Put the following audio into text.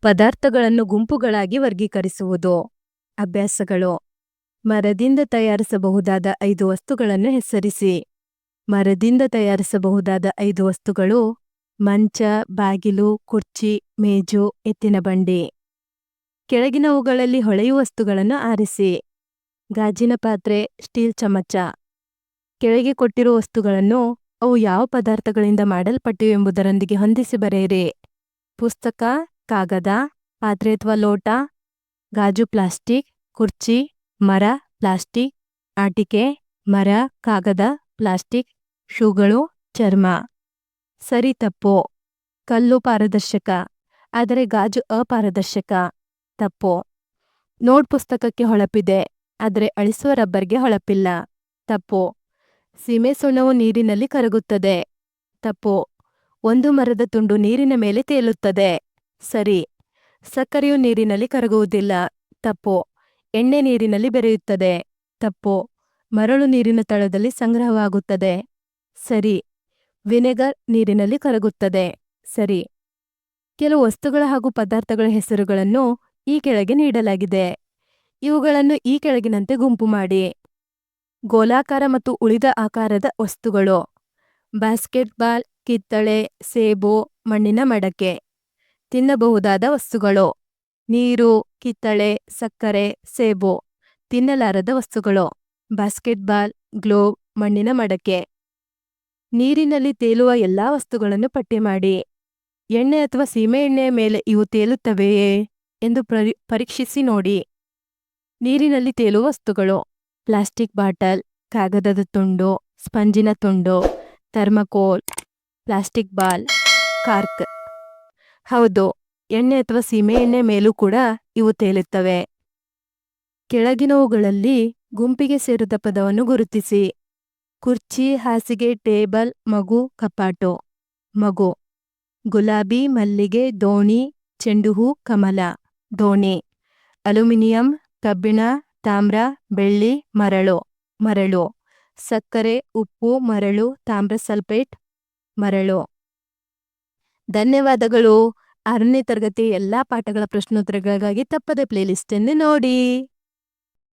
ಪದಾರ್ಥಗಳನ್ನು ಗುಂಪುಗಳಾಗಿ ವರ್ಗೀಕರಿಸುವುದು. ಅಭ್ಯಾಸಗಳು. ಮರದಿಂದ ತಯಾರಿಸಬಹುದಾದ ಐದು ವಸ್ತುಗಳನ್ನು ಹೆಸರಿಸಿ. ಮರದಿಂದ ತಯಾರಿಸಬಹುದಾದ ಐದು ವಸ್ತುಗಳು ಮಂಚ, ಬಾಗಿಲು, ಕುರ್ಚಿ, ಮೇಜು, ಎತ್ತಿನ ಬಂಡಿ. ಕೆಳಗಿನವುಗಳಲ್ಲಿ ಹೊಳೆಯುವ ವಸ್ತುಗಳನ್ನು ಆರಿಸಿ. ಗಾಜಿನ ಪಾತ್ರೆ, ಸ್ಟೀಲ್ ಚಮಚ. ಕೆಳಗೆ ಕೊಟ್ಟಿರುವ ವಸ್ತುಗಳನ್ನು ಅವು ಯಾವ ಪದಾರ್ಥಗಳಿಂದ ಮಾಡಲ್ಪಟ್ಟಿವೆ ಎಂಬುದರೊಂದಿಗೆ ಹೊಂದಿಸಿ ಬರೆಯಿರಿ. ಪುಸ್ತಕ ಕಾಗದ, ಪಾತ್ರೆ ಅಥವಾ ಲೋಟ, ಗಾಜು, ಪ್ಲಾಸ್ಟಿಕ್, ಕುರ್ಚಿ, ಮರ, ಪ್ಲಾಸ್ಟಿಕ್, ಆಟಿಕೆ, ಮರ, ಕಾಗದ, ಪ್ಲಾಸ್ಟಿಕ್, ಶೂಗಳು, ಚರ್ಮ. ಸರಿ ತಪ್ಪು. ಕಲ್ಲು ಪಾರದರ್ಶಕ. ಆದರೆ ಗಾಜು ಅಪಾರದರ್ಶಕ. ತಪ್ಪು. ನೋಟ್ ಪುಸ್ತಕಕ್ಕೆ ಹೊಳಪಿದೆ. ಆದರೆ ಅಳಿಸುವ ರಬ್ಬರ್ಗೆ ಹೊಳಪಿಲ್ಲ. ತಪ್ಪು. ಸೀಮೆ ಸುಣ್ಣವು ನೀರಿನಲ್ಲಿ ಕರಗುತ್ತದೆ. ತಪ್ಪು. ಒಂದು ಮರದ ತುಂಡು ನೀರಿನ ಮೇಲೆ ತೇಲುತ್ತದೆ. ಸರಿ. ಸಕ್ಕರೆಯು ನೀರಿನಲ್ಲಿ ಕರಗುವುದಿಲ್ಲ. ತಪ್ಪು. ಎಣ್ಣೆ ನೀರಿನಲ್ಲಿ ಬೆರೆಯುತ್ತದೆ. ತಪ್ಪು. ಮರಳು ನೀರಿನ ತಳದಲ್ಲಿ ಸಂಗ್ರಹವಾಗುತ್ತದೆ. ಸರಿ. ವಿನೆಗರ್ ನೀರಿನಲ್ಲಿ ಕರಗುತ್ತದೆ. ಸರಿ. ಕೆಲವು ವಸ್ತುಗಳ ಹಾಗೂ ಪದಾರ್ಥಗಳ ಹೆಸರುಗಳನ್ನು ಈ ಕೆಳಗೆ ನೀಡಲಾಗಿದೆ. ಇವುಗಳನ್ನು ಈ ಕೆಳಗಿನಂತೆ ಗುಂಪು ಮಾಡಿ. ಗೋಲಾಕಾರ ಮತ್ತು ಉಳಿದ ಆಕಾರದ ವಸ್ತುಗಳು. ಬಾಸ್ಕೆಟ್ಬಾಲ್, ಕಿತ್ತಳೆ, ಸೇಬು, ಮಣ್ಣಿನ ಮಡಕೆ. ತಿನ್ನಬಹುದಾದ ವಸ್ತುಗಳು. ನೀರು, ಕಿತ್ತಳೆ, ಸಕ್ಕರೆ, ಸೇಬು ತಿನ್ನಲಾರದ ವಸ್ತುಗಳು. ಬಾಸ್ಕೆಟ್ಬಾಲ್ ಗ್ಲೋವ್ ಮಣ್ಣಿನ ಮಡಕೆ. ನೀರಿನಲ್ಲಿ ತೇಲುವ ಎಲ್ಲಾ ವಸ್ತುಗಳನ್ನು ಪಟ್ಟಿ ಮಾಡಿ. ಎಣ್ಣೆ ಅಥವಾ ಸೀಮೆ ಎಣ್ಣೆಯ ಮೇಲೆ ಇವು ತೇಲುತ್ತವೆಯೇ ಎಂದು ಪರಿ, ಪರೀಕ್ಷಿಸಿ ನೋಡಿ. ನೀರಿನಲ್ಲಿ ತೇಲುವ ವಸ್ತುಗಳು. ಪ್ಲಾಸ್ಟಿಕ್ ಬಾಟಲ್, ಕಾಗದದ ತುಂಡು, ಸ್ಪಂಜಿನ ತುಂಡು, ಥರ್ಮಕೋಲ್, ಪ್ಲಾಸ್ಟಿಕ್ ಬಾಲ್, ಕಾರ್ಕ್. ಹೌದು, ಎಣ್ಣೆ ಅಥವಾ ಸೀಮೆ ಎಣ್ಣೆ ಮೇಲೂ ಕೂಡ ಇವು ತೇಲುತ್ತವೆ. ಕೆಳಗಿನವುಗಳಲ್ಲಿ ಗುಂಪಿಗೆ ಸೇರಿದ ಪದವನ್ನು ಗುರುತಿಸಿ. ಕುರ್ಚಿ, ಹಾಸಿಗೆ, ಟೇಬಲ್, ಮಗು, ಕಪಾಟು. ಮಗು. ಗುಲಾಬಿ, ಮಲ್ಲಿಗೆ, ದೋಣಿ ಚೆಂಡು ಹೂ ಕಮಲ. ದೋಣಿ. ಅಲ್ಯೂಮಿನಿಯಂ ಕಬ್ಬಿಣ, ತಾಮ್ರ, ಬೆಳ್ಳಿ, ಮರಳು. ಮರಳು. ಸಕ್ಕರೆ, ಉಪ್ಪು, ಮರಳು, ತಾಮ್ರ ಸಲ್ಫೇಟ್, ಮರಳು. ಧನ್ಯವಾದಗಳು. ಆರನೇ ತರಗತಿ ಎಲ್ಲಾ ಪಾಠಗಳ ಪ್ರಶ್ನೋತ್ತರಗಳಿಗಾಗಿ ತಪ್ಪದೆ ಪ್ಲೇಲಿಸ್ಟ್ ಅನ್ನು ನೋಡಿ.